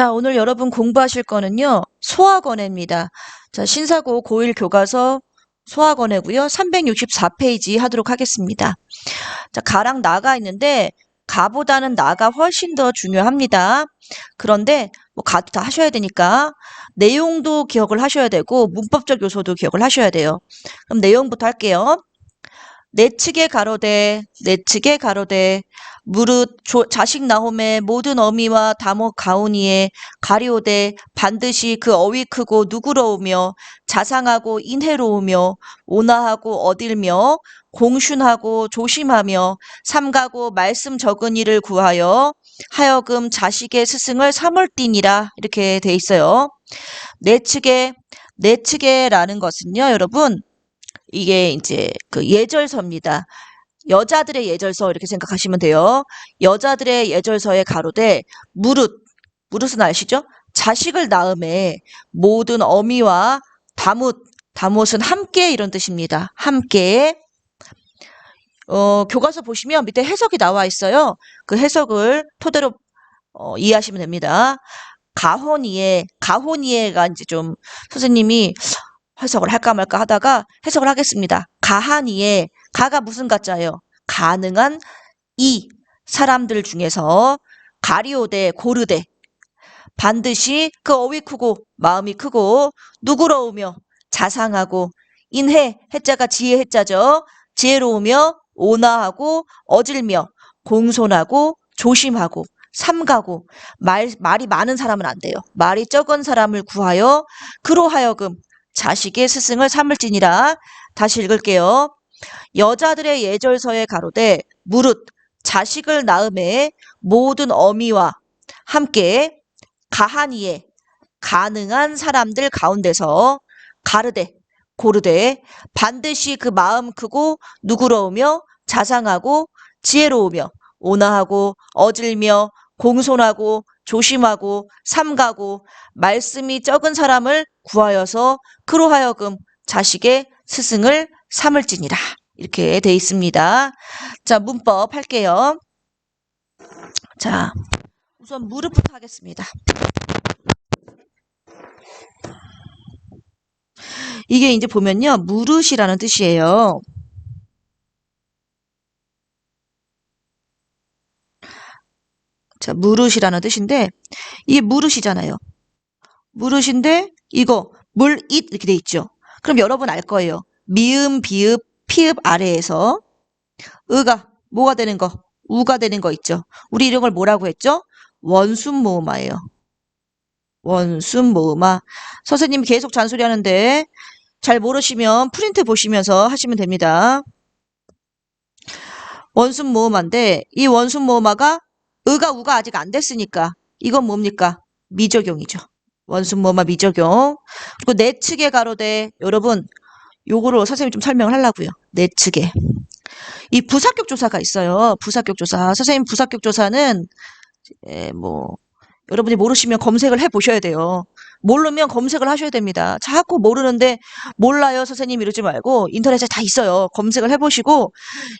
자, 오늘 여러분 공부하실 거는요, 소화권해입니다. 자, 신사고 고1 교과서 소화권해고요. 364페이지 하도록 하겠습니다. 자, 가랑 나가 있는데, 가보다는 나가 훨씬 더 중요합니다. 그런데, 뭐, 가도 다 하셔야 되니까, 내용도 기억을 하셔야 되고, 문법적 요소도 기억을 하셔야 돼요. 그럼 내용부터 할게요. 내측의 가로대, 내측의 가로대, 무릇 조- 자식 나홈의 모든 어미와 다모 가오니에 가리오되 반드시 그 어휘 크고 누구러우며 자상하고 인해로우며 온화하고 어딜며 공슌하고 조심하며 삼가고 말씀 적은 이를 구하여 하여금 자식의 스승을 삼을띠니라 이렇게 돼 있어요. 내측의 내측에라는 것은요, 여러분 이게 이제 그 예절서입니다. 여자들의 예절서 이렇게 생각하시면 돼요. 여자들의 예절서의 가로대 무릇 무릇은 아시죠? 자식을 낳음에 모든 어미와 다뭇 다뭇은 함께 이런 뜻입니다. 함께 어, 교과서 보시면 밑에 해석이 나와 있어요. 그 해석을 토대로 어, 이해하시면 됩니다. 가호니에 가호니에가 이제 좀 선생님이 해석을 할까 말까 하다가 해석을 하겠습니다. 가하니에 가가 무슨 가짜예요? 가능한 이 사람들 중에서 가리오데 고르되 반드시 그 어휘 크고 마음이 크고 누구러우며 자상하고 인해 해자가 지혜 해자죠. 지혜로우며 온화하고 어질며 공손하고 조심하고 삼가고 말 말이 많은 사람은 안 돼요. 말이 적은 사람을 구하여 그로 하여금 자식의 스승을 삼을지니라. 다시 읽을게요. 여자들의 예절서에 가로되 무릇 자식을 낳음에 모든 어미와 함께 가하니에 가능한 사람들 가운데서 가르되 고르되 반드시 그 마음 크고 누구러우며 자상하고 지혜로우며 온화하고 어질며 공손하고 조심하고 삼가고 말씀이 적은 사람을 구하여서 그로 하여금 자식의 스승을 삼을지니라. 이렇게 돼 있습니다. 자, 문법 할게요. 자, 우선 무릎부터 하겠습니다. 이게 이제 보면요. 무릇이라는 뜻이에요. 자, 무릇이라는 뜻인데 이게 무릇이잖아요. 무릇인데 이거 물잇 이렇게 돼 있죠. 그럼 여러분 알 거예요. 미음, 비읍, 피읍 아래에서 으가 뭐가 되는 거? 우가 되는 거 있죠. 우리 이런 걸 뭐라고 했죠? 원순 모음화예요. 원순 모음화. 선생님이 계속 잔소리 하는데 잘 모르시면 프린트 보시면서 하시면 됩니다. 원순 모음화인데 이 원순 모음화가 의가 우가 아직 안 됐으니까 이건 뭡니까? 미적용이죠. 원순 모음화 미적용. 그리고 내측의 가로대 여러분 요거를 선생님이 좀 설명을 하려고요. 내측에. 이 부사격 조사가 있어요. 부사격 조사. 선생님 부사격 조사는 에, 뭐 여러분이 모르시면 검색을 해 보셔야 돼요. 모르면 검색을 하셔야 됩니다. 자꾸 모르는데 몰라요 선생님 이러지 말고 인터넷에 다 있어요. 검색을 해보시고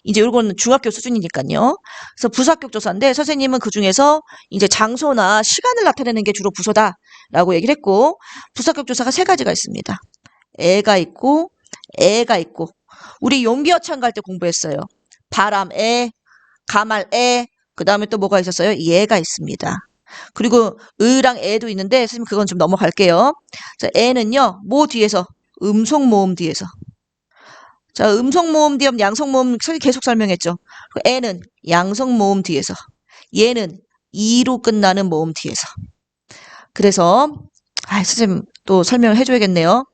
이제 이건 중학교 수준이니까요. 그래서 부사격 조사인데 선생님은 그 중에서 이제 장소나 시간을 나타내는 게 주로 부서다 라고 얘기를 했고 부사격 조사가 세 가지가 있습니다. 애가 있고 애가 있고 우리 용기어창 갈 때 공부했어요. 바람 애, 가말 애, 그 다음에 또 뭐가 있었어요? 얘가 있습니다. 그리고 의랑 애도 있는데 선생님 그건 좀 넘어갈게요. 자, 애는요. 모 뒤에서 음속 모음 뒤에서. 자, 음속 모음 뒤에 양성 모음 계속 설명했죠. 그 애는 양성 모음 뒤에서. 얘는 이로 끝나는 모음 뒤에서. 그래서 아, 선생님 또 설명을 해줘야겠네요.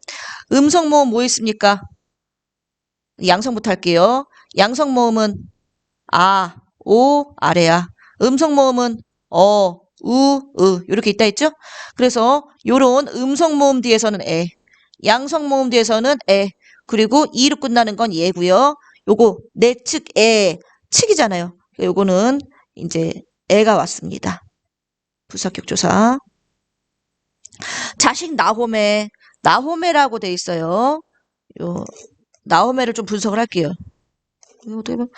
음성 모음 뭐 있습니까? 양성부터 할게요. 양성 모음은 아, 오, 아래야. 음성 모음은 어, 우, 으 이렇게 있다 했죠? 그래서 요런 음성 모음 뒤에서는 에, 양성 모음 뒤에서는 에, 그리고 이로 끝나는 건 예고요. 요거 내측 에, 측이잖아요. 요거는 이제 애가 왔습니다. 부사격 조사. 자식 나홈에 나홈에라고 돼 있어요. 요 나홈에를 좀 분석을 할게요. 이거 어떻게 보면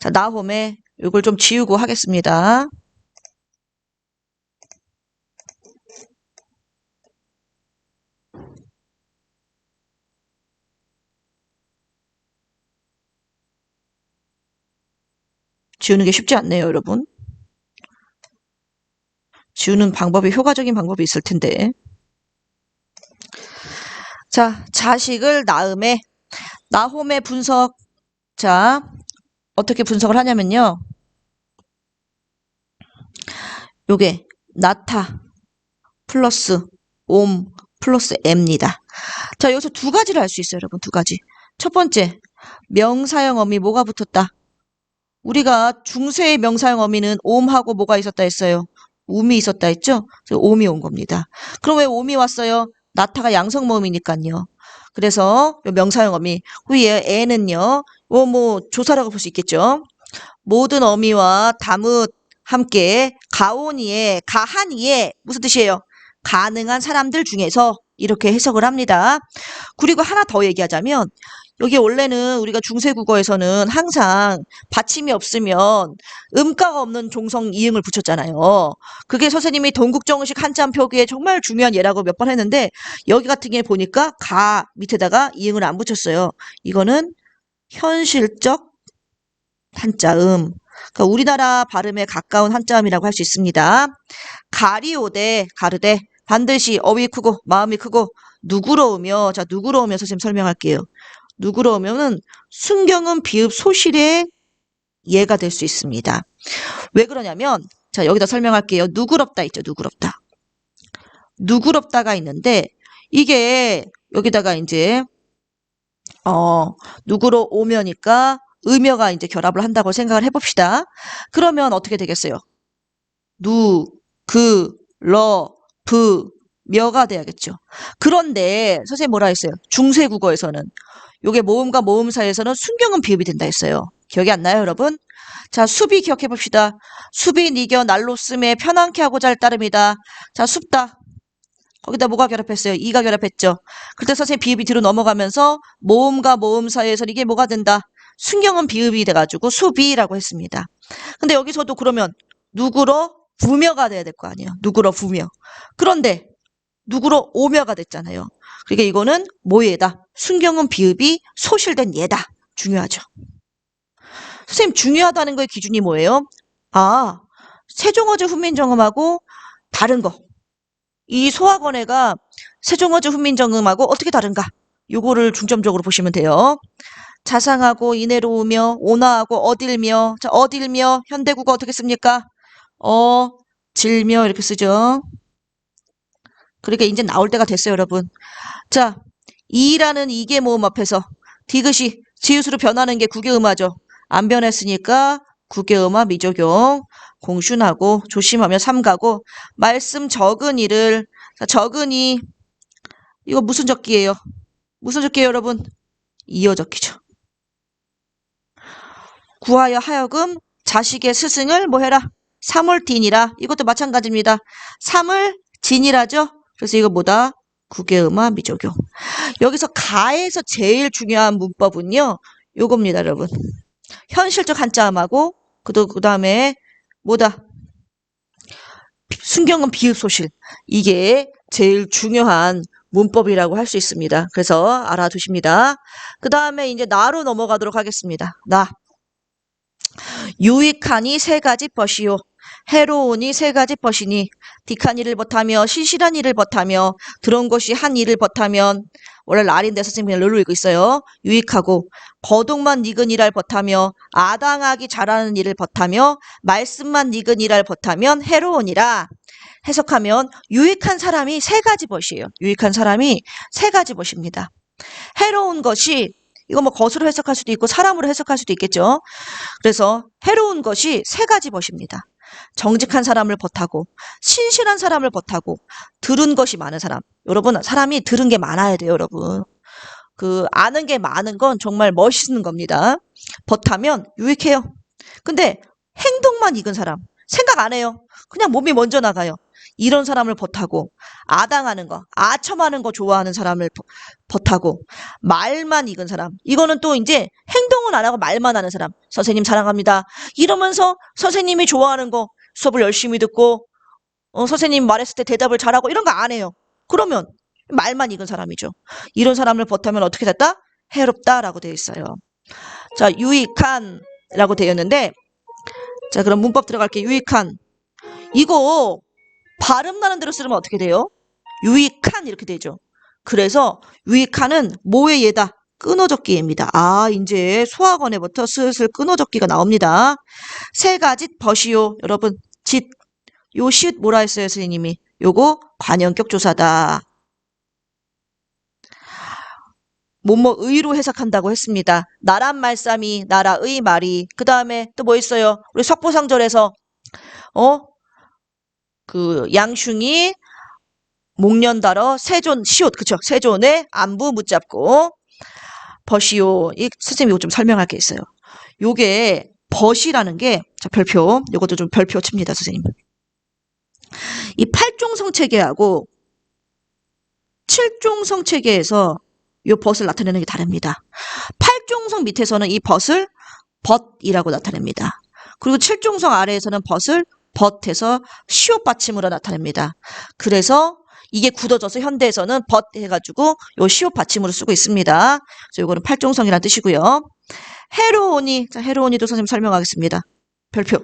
자, 나홈에 이걸 좀 지우고 하겠습니다. 지우는 게 쉽지 않네요, 여러분. 지우는 방법이 효과적인 방법이 있을 텐데. 자, 자식을 낳음에 나홈의 분석. 자, 어떻게 분석을 하냐면요. 요게 나타 플러스 옴 플러스 앱니다. 자, 여기서 두 가지를 알 수 있어요, 여러분. 두 가지. 첫 번째, 명사형 어미 뭐가 붙었다? 우리가 중세의 명사형 어미는 옴하고 뭐가 있었다 했어요? 옴이 있었다 했죠? 그래서 옴이 온 겁니다. 그럼 왜 옴이 왔어요? 나타가 양성 모음이니까요. 그래서 요 명사형 어미 후에 애는요. 뭐, 뭐 조사라고 볼 수 있겠죠. 모든 어미와 다뭇 함께 가온이에 가한이에 무슨 뜻이에요? 가능한 사람들 중에서 이렇게 해석을 합니다. 그리고 하나 더 얘기하자면 여기 원래는 우리가 중세국어에서는 항상 받침이 없으면 음가가 없는 종성 이응을 붙였잖아요. 그게 선생님이 동국정식 한자음 표기에 정말 중요한 예라고 몇 번 했는데 여기 같은 경우에 보니까 가 밑에다가 이응을 안 붙였어요. 이거는 현실적 한자음. 그러니까 우리나라 발음에 가까운 한자음이라고 할 수 있습니다. 가리오되 가르되 반드시 어휘 크고 마음이 크고 누구러우며 자 누구러우며 선생님 설명할게요. 누구러우면은 순경은 비읍 소실의 예가 될 수 있습니다. 왜 그러냐면 자 여기다 설명할게요. 누구럽다 있죠. 누구럽다. 누구럽다가 있는데 이게 여기다가 이제 어 누구로 오면이니까 의며가 이제 결합을 한다고 생각을 해봅시다. 그러면 어떻게 되겠어요? 누, 그, 러, 브, 며가 돼야겠죠. 그런데 선생님 뭐라 했어요? 중세 국어에서는 요게 모음과 모음 사이에서는 순경은 비읍이 된다 했어요. 기억이 안 나요, 여러분? 자, 수비 기억해 봅시다. 수비 니겨 날로 쓰매 편안케 하고 잘 따름이다. 자, 숲다. 거기다 뭐가 결합했어요? 이가 결합했죠. 그때 선생님 비읍이 뒤로 넘어가면서 모음과 모음 사이에서는 이게 뭐가 된다? 순경은 비읍이 돼가지고 수비라고 했습니다. 근데 여기서도 그러면 누구로 부며가 돼야 될 거 아니에요. 누구로 부며. 그런데 누구로 오며가 됐잖아요. 그러니까 이거는 뭐예다? 순경은 비읍이 소실된 예다. 중요하죠. 선생님 중요하다는 거의 기준이 뭐예요? 아, 세종어제 훈민정음하고 다른 거. 이 소학원애가 세종어제 훈민정음하고 어떻게 다른가? 요거를 중점적으로 보시면 돼요. 자상하고 이내로우며 온화하고 어딜며 자 어딜며 현대국어 어떻게 씁니까? 어 질며 이렇게 쓰죠. 그러니까 이제 나올 때가 됐어요, 여러분. 자, 이라는 이계 모음 앞에서 디귿이 지읒으로 변하는 게 국외음화죠. 안 변했으니까 국외음화 미적용 공슌하고 조심하며 삼가고 말씀 적은 이를 자, 적은 이 이거 무슨 적기예요? 무슨 적기예요, 여러분? 이어 적기죠. 구하여 하여금 자식의 스승을 뭐 해라? 삼을딘이라. 이것도 마찬가지입니다. 삼을 진이라죠? 그래서 이거 뭐다? 국외음화 미적용. 여기서 가에서 제일 중요한 문법은요. 요겁니다, 여러분. 현실적 한자음하고 그도 그다음에 뭐다? 순경은 비읍 소실. 이게 제일 중요한 문법이라고 할 수 있습니다. 그래서 알아두십니다. 그 다음에 이제 나로 넘어가도록 하겠습니다. 나. 유익하니 세 가지 벗이요. 해로우니 세 가지 벗이니 딕한 일을 벗하며 신실한 일을 벗하며 들어온 것이 한 일을 벗하면 원래 랄인데 선생님이 그냥 룰로 읽고 있어요. 유익하고 거동만 익은 일을 벗하며 아당하기 잘하는 일을 벗하며 말씀만 익은 일을 벗하면 해로우니라. 해석하면 유익한 사람이 세 가지 벗이에요. 유익한 사람이 세 가지 벗입니다. 해로운 것이 이거 뭐 것으로 해석할 수도 있고 사람으로 해석할 수도 있겠죠. 그래서 해로운 것이 세 가지 벗입니다. 정직한 사람을 벗하고 신실한 사람을 벗하고 들은 것이 많은 사람. 여러분 사람이 들은 게 많아야 돼요, 여러분. 그 아는 게 많은 건 정말 멋있는 겁니다. 벗하면 유익해요. 근데 행동만 익은 사람 생각 안 해요. 그냥 몸이 먼저 나가요. 이런 사람을 벗하고 아당하는 거, 아첨하는 거 좋아하는 사람을 벗- 벗하고 말만 익은 사람. 이거는 또 이제 행동은 안 하고 말만 하는 사람. 선생님 사랑합니다. 이러면서 선생님이 좋아하는 거 수업을 열심히 듣고 어, 선생님 말했을 때 대답을 잘하고 이런 거 안 해요. 그러면 말만 익은 사람이죠. 이런 사람을 벗하면 어떻게 됐다? 해롭다라고 되어 있어요. 자, 유익한라고 되어 있는데 자, 그럼 문법 들어갈게요. 유익한. 이거 발음 나는 대로 쓰면 어떻게 돼요? 유익한 이렇게 되죠. 그래서 유익한은 뭐의 예다? 끊어적기입니다. 아, 이제 소학원에부터 슬슬 끊어적기가 나옵니다. 세 가지 벗이요. 여러분, 짓. 요 시읒 뭐라 했어요, 선생님이? 요거 관형격 조사다. 뭐뭐 의로 해석한다고 했습니다. 나란 말씀이 나라의 말이 그 다음에 또 뭐 있어요? 우리 석보상절에서 어? 그 양슝이 목련다러 세존 시옷 그쵸? 세존의 안부 묻잡고 벗이요. 이 선생님 이거 좀 설명할 게 있어요. 요게 벗이라는 게 자, 별표 요것도 좀 별표 칩니다, 선생님. 이 팔종성 체계하고 칠종성 체계에서 요 벗을 나타내는 게 다릅니다. 팔종성 밑에서는 이 벗을 벗이라고 나타냅니다. 그리고 칠종성 아래에서는 벗을 벗해서 시옷 받침으로 나타냅니다. 그래서 이게 굳어져서 현대에서는 벗 해가지고 요 시옷 받침으로 쓰고 있습니다. 그래서 요거는 팔종성이라는 뜻이고요. 헤로오니, 자, 헤로오니도 선생님 설명하겠습니다. 별표.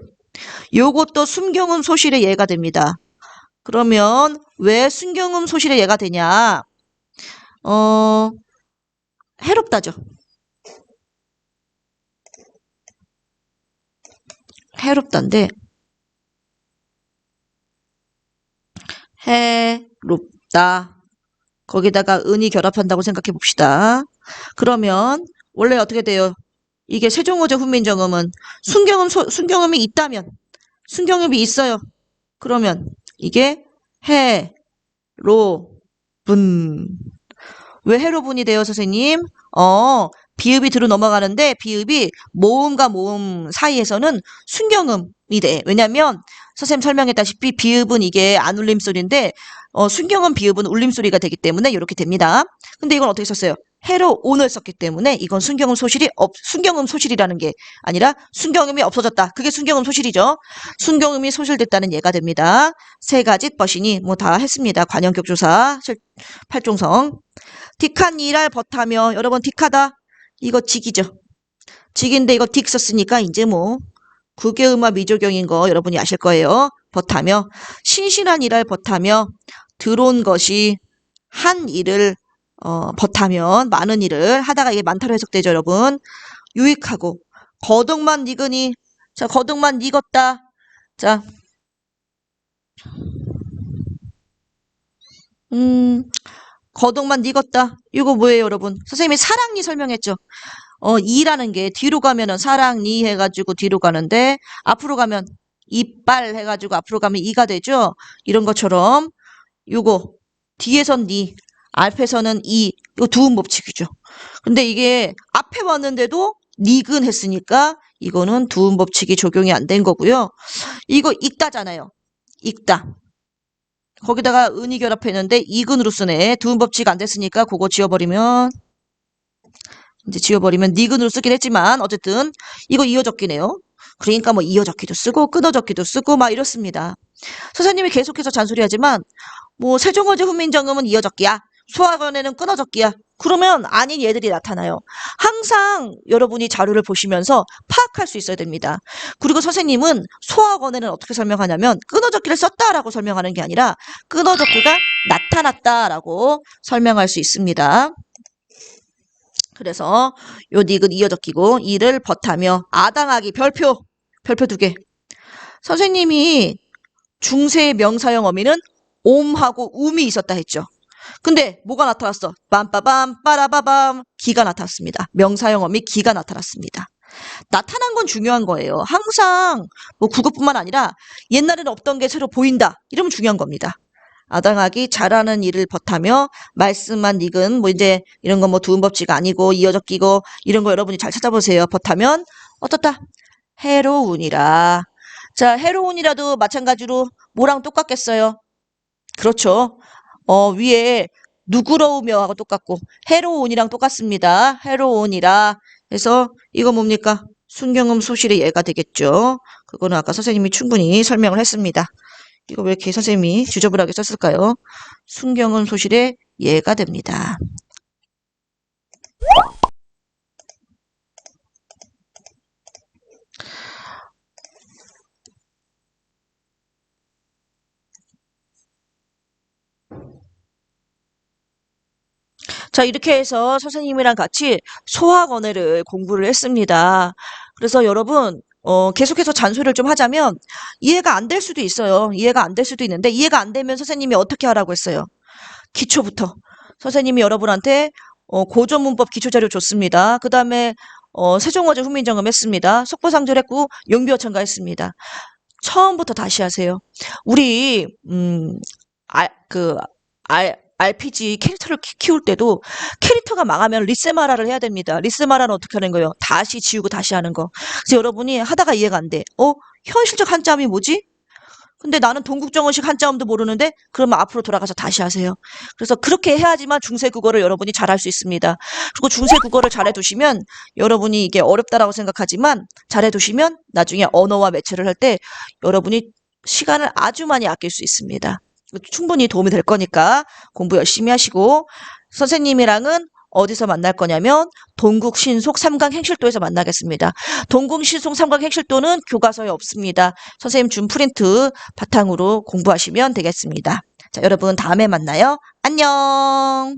요것도 순경음 소실의 예가 됩니다. 그러면 왜 순경음 소실의 예가 되냐? 어, 해롭다죠. 해롭다인데 해롭다. 거기다가 은이 결합한다고 생각해 봅시다. 그러면 원래 어떻게 돼요? 이게 세종어제 훈민정음은 순경음 소- 순경음이 있다면 순경음이 있어요. 그러면 이게 해로분 왜 해로분이 돼요, 선생님? 어, 비읍이 들어 넘어가는데 비읍이 모음과 모음 사이에서는 순경음이 돼. 왜냐면 선생님 설명했다시피 비읍은 이게 안 울림 소리인데 어, 순경음 비읍은 울림 소리가 되기 때문에 이렇게 됩니다. 근데 이건 어떻게 썼어요? 해로 온을 썼기 때문에 이건 순경음 소실이 없, 순경음 소실이라는 게 아니라 순경음이 없어졌다. 그게 순경음 소실이죠. 순경음이 소실됐다는 예가 됩니다. 세 가지 버신이 뭐 다 했습니다. 관형격 조사, 실- 팔종성. 딕한 이랄 버타며 여러분 딕하다 이거 직이죠. 직인데 이거 딕 썼으니까 이제 뭐 국외음화 미조경인 거 여러분이 아실 거예요. 버타며 신신한 일을 버타며 들어온 것이 한 일을 어, 버타면 많은 일을 하다가 이게 많다로 해석되죠, 여러분. 유익하고 거듭만 익으니 자 거듭만 익었다. 자 음, 거동만 익었다. 이거 뭐예요, 여러분? 선생님이 사랑니 설명했죠. 어, 이라는 게 뒤로 가면은 사랑 니 해가지고 뒤로 가는데 앞으로 가면 이빨 해가지고 앞으로 가면 이가 되죠. 이런 것처럼 요거 뒤에선 니, 앞에서는 이, 이거 두음 법칙이죠. 근데 이게 앞에 왔는데도 니근 했으니까 이거는 두음 법칙이 적용이 안 된 거고요. 이거 읽다잖아요. 읽다. 거기다가 은이 결합했는데 이근으로 쓰네. 두음 법칙 안 됐으니까 그거 지워버리면 이제 지워버리면 니근으로 쓰긴 했지만 어쨌든 이거 이어적기네요. 그러니까 뭐 이어적기도 쓰고 끊어적기도 쓰고 막 이렇습니다. 선생님이 계속해서 잔소리하지만 뭐 세종어제 훈민정음은 이어적기야. 소학원에는 끊어적기야. 그러면 아닌 얘들이 나타나요. 항상 여러분이 자료를 보시면서 파악할 수 있어야 됩니다. 그리고 선생님은 소학원에는 어떻게 설명하냐면 끊어적기를 썼다라고 설명하는 게 아니라 끊어적기가 나타났다라고 설명할 수 있습니다. 그래서 요 닉은 이어적기고 이를 벗하며 아당하기 별표 별표 두 개. 선생님이 중세의 명사형 어미는 옴하고 um이 있었다 했죠. 근데 뭐가 나타났어? 빰빠밤 빠라바밤 기가 나타났습니다. 명사형 어미 기가 나타났습니다. 나타난 건 중요한 거예요. 항상 뭐 국어뿐만 아니라 옛날에는 없던 게 새로 보인다. 이러면 중요한 겁니다. 아당하기 잘하는 일을 벗하며 말씀만 익은 뭐 이제 이런 건뭐 두음 법칙 아니고 이어적기고 이런 거 여러분이 잘 찾아보세요. 벗하면 어떻다? 해로운이라. 자, 해로운이라도 마찬가지로 뭐랑 똑같겠어요? 그렇죠. 어, 위에 누구러우며 하고 똑같고 해로운이랑 똑같습니다. 해로운이라 해서 이거 뭡니까? 순경음 소실의 예가 되겠죠. 그거는 아까 선생님이 충분히 설명을 했습니다. 이거 왜 이렇게 선생님이 주저분하게 썼을까요? 순경음 소실의 예가 됩니다. 자, 이렇게 해서 선생님이랑 같이 소학 언어를 공부를 했습니다. 그래서 여러분, 어, 계속해서 잔소리를 좀 하자면 이해가 안 될 수도 있어요. 이해가 안 될 수도 있는데 이해가 안 되면 선생님이 어떻게 하라고 했어요? 기초부터. 선생님이 여러분한테 어, 고전문법 기초자료 줬습니다. 그 다음에 어, 세종어제 훈민정음 했습니다. 속보상절 했고 용비어천가 했습니다. 처음부터 다시 하세요. 우리 음, 알, 그 알, RPG 캐릭터를 키- 키울 때도 캐릭터가 망하면 리세마라를 해야 됩니다. 리세마라는 어떻게 하는 거예요? 다시 지우고 다시 하는 거. 그래서 여러분이 하다가 이해가 안 돼. 어? 현실적 한자음이 뭐지? 근데 나는 동국정어식 한자음도 모르는데 그러면 앞으로 돌아가서 다시 하세요. 그래서 그렇게 해야지만 중세 국어를 여러분이 잘할 수 있습니다. 그리고 중세 국어를 잘해 두시면 여러분이 이게 어렵다라고 생각하지만 잘해 두시면 나중에 언어와 매체를 할 때 여러분이 시간을 아주 많이 아낄 수 있습니다. 충분히 도움이 될 거니까 공부 열심히 하시고 선생님이랑은 어디서 만날 거냐면 동국 신속 삼강 행실도에서 만나겠습니다. 동국 신속 삼강 행실도는 교과서에 없습니다. 선생님 준 프린트 바탕으로 공부하시면 되겠습니다. 자, 여러분 다음에 만나요. 안녕.